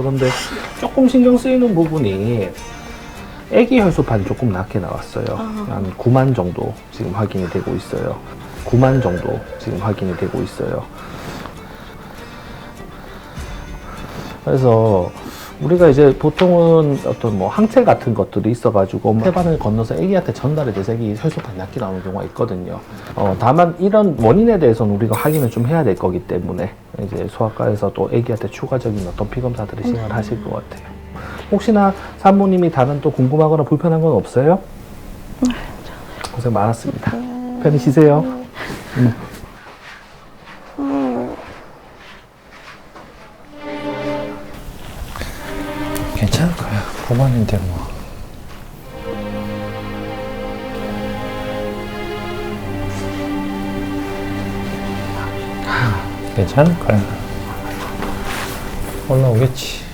그런데 조금 신경 쓰이는 부분이 애기 혈소판이 조금 낮게 나왔어요. 한 9만 정도 지금 확인이 되고 있어요. 9만 정도 지금 확인이 되고 있어요. 그래서 우리가 이제 보통은 어떤 뭐 항체 같은 것들이 있어가지고 혈관을 건너서 아기한테 전달이 돼서 아기 혈소판이 낮게 나오는 경우가 있거든요. 어, 다만 이런 원인에 대해서는 우리가 확인을 좀 해야 될 거기 때문에 이제 소아과에서 또 아기한테 추가적인 어떤 피검사들을 시행을 하실 것 같아요. 혹시나 산모님이 다른 또 궁금하거나 불편한 건 없어요? 고생 많았습니다. 편히 쉬세요. 음. 괜찮을 거야. 부모님인데 뭐. 괜찮을 거야. 올라오겠지.